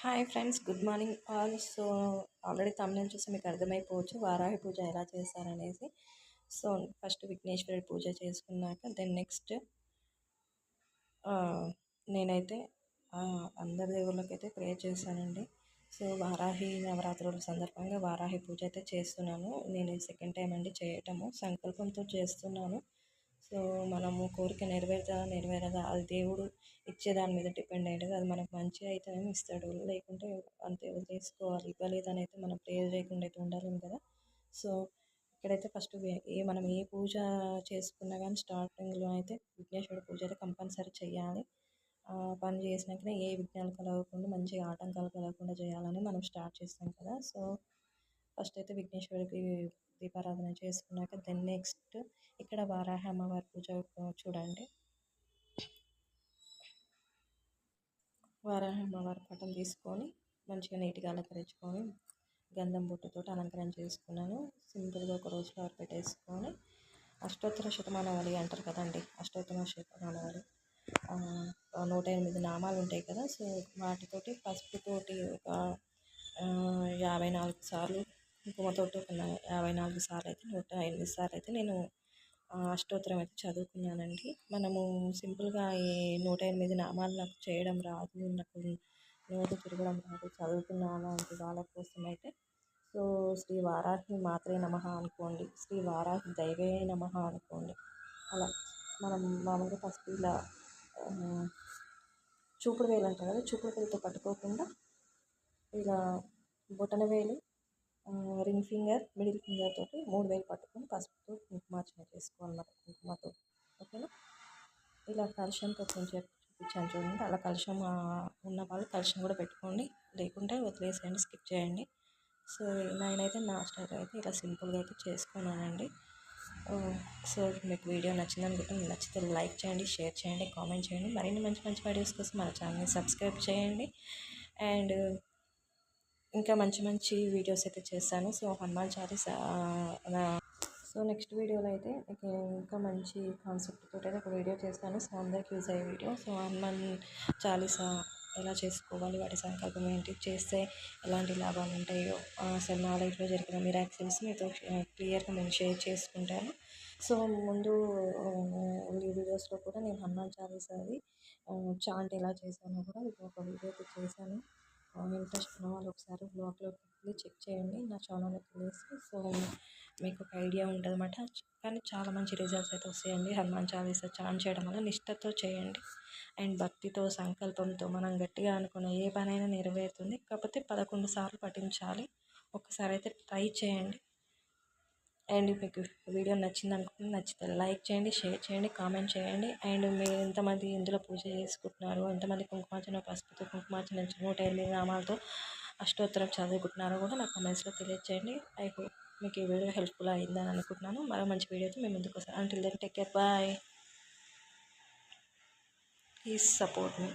Hi friends good morning all. So already తమిళ చూసి మీకు అర్థమైపోవచ్చు వారాహి పూజ ఎలా చేస్తారనేసి సో ఫస్ట్ విఘ్నేశ్వరుడి పూజ చేసుకున్నాక దెన్ నెక్స్ట్ నేనైతే అందరి దేవుళ్ళకైతే ప్రేయర్ చేశానండి. సో వారాహి నవరాత్రుల సందర్భంగా వారాహి పూజ అయితే చేస్తున్నాను. నేను సెకండ్ టైం అండి చేయటము. సంకల్పంతో చేస్తున్నాను. సో మనము కోరిక నెరవేరుదా నెరవేరదా అది దేవుడు ఇచ్చే దాని మీద డిపెండ్ అయ్యేది అది మనకు మంచి అయితేనే ఇస్తాడు. లేకుంటే అంతే వదిలేసుకోవాలి ఇవ్వలేదని అయితే మనం ప్రేయర్ చేయకుండా అయితే ఉండాలి కదా. సో ఇక్కడైతే ఫస్ట్ ఏ మనం ఏ పూజ చేసుకున్నా కానీ స్టార్టింగ్లో అయితే విఘ్నేశ్వర పూజ అయితే కంపల్సరీ చేయాలి. పని చేసినాకనే ఏ విఘ్నాలు కలగకుండా మంచిగా ఆటంకాలు కలగకుండా చేయాలని మనం స్టార్ట్ చేస్తాం కదా. సో ఫస్ట్ అయితే విఘ్నేశ్వరుడికి దీపారాధన చేసుకున్నాక దెన్ నెక్స్ట్ ఇక్కడ వారాహి అమ్మవారి పూజ చూడండి. వారాహి అమ్మవారి పటం తీసుకొని మంచిగా నీట్గా అలంకరించుకొని గంధం బొట్టుతో అలంకరణ చేసుకున్నాను. సింపుల్గా ఒక రోజులో పెట్టేసుకొని అష్టోత్తర శతమానవళి అంటారు కదండి అష్టోత్తర శతమానవళి నూట ఎనిమిది నామాలు ఉంటాయి కదా సో వాటితోటి పసుపుతోటి ఒక యాభై నాలుగు సార్లు కుంకుమతోటి ఒక యాభై నాలుగు సార్లు అయితే నూట ఎనిమిది సార్లు అయితే నేను అష్టోత్తరం అయితే చదువుకున్నానండి. మనము సింపుల్గా ఈ నూట ఎనిమిది నామాలు నాకు చేయడం రాదు నాకు నోరు తిరగడం రాదు చదువుతున్నాను అలాంటి వాళ్ళ కోసం అయితే. సో శ్రీ వారాహి మాత్రే నమ అనుకోండి శ్రీ వారాహి దైవే నమ అనుకోండి. అలా మనం మామూలుగా ఫస్ట్ ఇలా చూపుడు వేలు అంటారు కదా చూపుడు వేలుతో పట్టుకోకుండా ఇలా బొటన వేలు రింగ్ ఫింగర్ మిడిల్ ఫింగర్ తోటి మూడు వేలు పట్టుకొని పసుపుతో కుంకుమార్చన చేసుకోవాలన్నమాట కుంకుమతో. ఓకేనా? ఇలా కలుషంతో కొంచెం చూపించాను చూడండి. అలా కలుషం ఉన్న వాళ్ళు కలుషం కూడా పెట్టుకోండి. లేకుంటే వదిలేసేయండి స్కిప్ చేయండి. సో నేనైతే నా స్టైల్ అయితే ఇలా సింపుల్గా అయితే చేసుకున్నానండి. సో మీకు వీడియో నచ్చింది అనుకుంటే నచ్చితే లైక్ చేయండి షేర్ చేయండి కామెంట్ చేయండి. మరిన్ని మంచి మంచి వీడియోస్ కోసం మన ఛానల్ని సబ్స్క్రైబ్ చేయండి. అండ్ ఇంకా మంచి మంచి వీడియోస్ అయితే చేస్తాను. సో హనుమాన్ చారీస్ సో నెక్స్ట్ వీడియోలో అయితే ఇంకా మంచి కాన్సెప్ట్ తోటి అయితే ఒక వీడియో చేస్తాను. సో అందరికి యూజ్ అయ్యే వీడియో. సో హనుమాన్ చాలీసా ఎలా చేసుకోవాలి? వాటి సంకల్పం ఏంటి? చేస్తే ఎలాంటి లాభాలు ఉంటాయో అసలు నా లైఫ్లో జరిగిన మిరాక్సిల్స్ మీతో క్లియర్గా నేను షేర్ చేసుకుంటాను. సో ముందు వీడియోస్లో కూడా నేను హనుమాన్ చాలీసాది చాంట్ ఎలా చేశానో కూడా ఒక వీడియో అయితే చేశాను. ఇంట్రెస్ట్ ఉన్న వాళ్ళు ఒకసారి బ్లాగ్లోకి వెళ్ళి చెక్ చేయండి. నా ఛానల్లోకి వెళ్ళేసి సో మీకు ఒక ఐడియా ఉంటుంది అనమాట కానీ చాలా మంచి రిజల్ట్స్ అయితే వస్తాయండి. హనుమాన్ చాలీసా చాన్ చేయడం వల్ల నిష్టతో చేయండి. అండ్ భక్తితో సంకల్పంతో మనం గట్టిగా అనుకున్న ఏ పనైనా నెరవేరుతుంది. కాకపోతే పదకొండు సార్లు పఠించాలి. ఒకసారి అయితే ట్రై చేయండి. అండ్ మీకు వీడియో నచ్చింది అనుకుంటే నచ్చితే లైక్ చేయండి షేర్ చేయండి కామెంట్ చేయండి. అండ్ మీరు ఎంతమంది ఇందులో పూజ చేసుకుంటున్నారు ఎంతమంది కుంకుమార్చన పసుపుతో కుంకుమార్చన నూట ఎనిమిది నామాలతో అష్టోత్తరం చదువుకుంటున్నారో కూడా నాకు కామెంట్స్లో తెలియచేయండి. ఐ హోప్ మీకు ఈ వీడియో హెల్ప్ఫుల్ అయిందని అనుకుంటున్నాను. మరో మంచి వీడియోతో మేము ముందుకు వస్తాను. Until then take care bye please support me